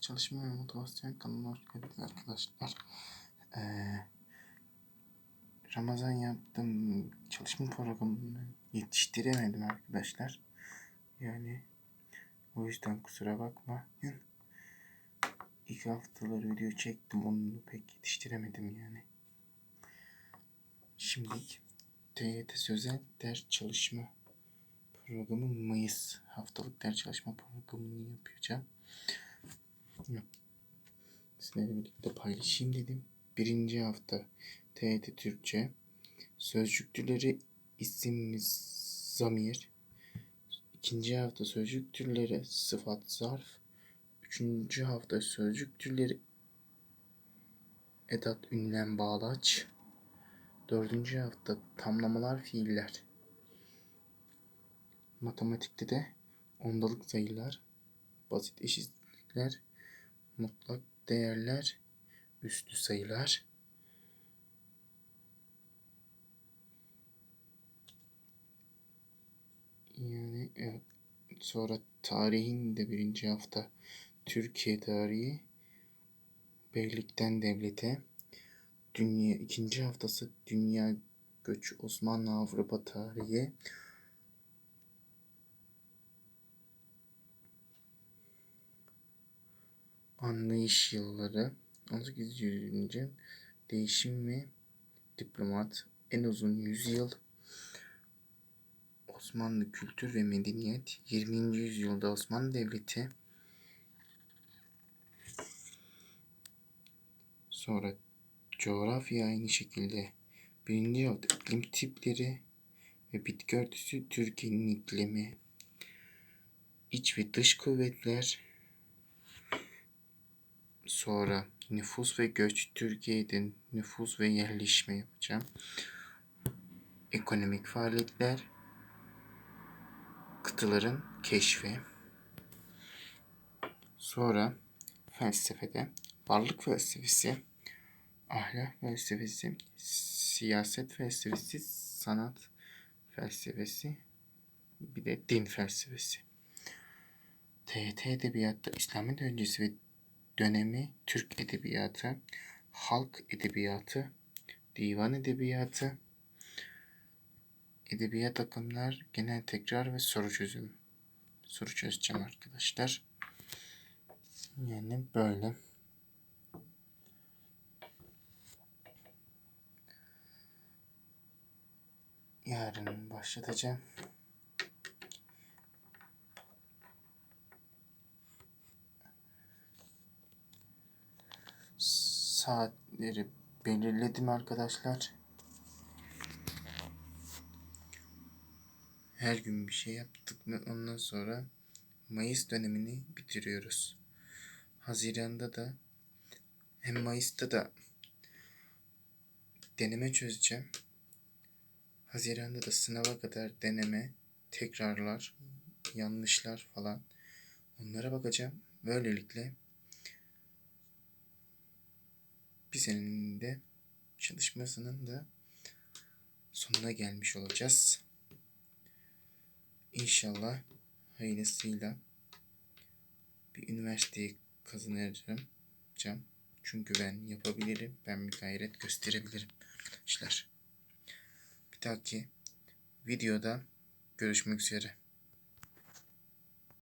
Çalışma ve motivasyon kanalına hoş geldiniz arkadaşlar. Ee, Ramazan yaptım çalışma programını yetiştiremedim arkadaşlar. Yani o yüzden kusura bakmayın. İlk haftaları video çektim onu pek yetiştiremedim yani. Şimdilik TYT Sözel ders çalışma programı Mayıs haftalık ders çalışma programını yapacağım. Sizlerle birlikte paylaşayım dedim. Birinci hafta TYT Türkçe. Sözcük isim zamir. İkinci hafta sözcük türleri sıfat zarf. Üçüncü hafta sözcük türleri edat ünlem bağlaç. Dördüncü hafta tamlamalar fiiller. Matematikte de ondalık sayılar basit eşitlikler mutlak değerler, üstü sayılar. Yani evet. Sonra tarihin de birinci hafta Türkiye tarihi beylikten devlete dünya ikinci haftası dünya göç Osmanlı Avrupa tarihi anlayış yılları. 18. yüzyılın değişim ve diplomat. En uzun yüzyıl. Osmanlı kültür ve medeniyet. 20. yüzyılda Osmanlı Devleti. Sonra coğrafya aynı şekilde. Birinci hafta iklim tipleri ve bitki örtüsü Türkiye'nin iklimi. İç ve dış kuvvetler Sonra nüfus ve göç Türkiye'de nüfus ve yerleşme yapacağım. Ekonomik faaliyetler, kıtaların keşfi. Sonra felsefede varlık felsefesi, ahlak felsefesi, siyaset felsefesi, sanat felsefesi, bir de din felsefesi. TYT Edebiyat'ta İslamiyet öncesi ve dönemi Türk Edebiyatı, Halk Edebiyatı, Divan Edebiyatı, Edebiyat akımlar, genel tekrar ve soru çözüm. Soru çözeceğim arkadaşlar. Yani böyle. Yarın başlatacağım. Saatleri belirledim arkadaşlar. Her gün bir şey yaptık mı ondan sonra Mayıs dönemini bitiriyoruz. Haziranda da hem Mayıs'ta da deneme çözeceğim. Haziranda da sınava kadar deneme, tekrarlar, yanlışlar falan onlara bakacağım. Böylelikle bir senenin de çalışmasının da sonuna gelmiş olacağız. İnşallah hayırlısıyla bir üniversiteyi kazanacağım. Çünkü ben yapabilirim. Ben bir gayret gösterebilirim arkadaşlar. Bir dahaki videoda görüşmek üzere.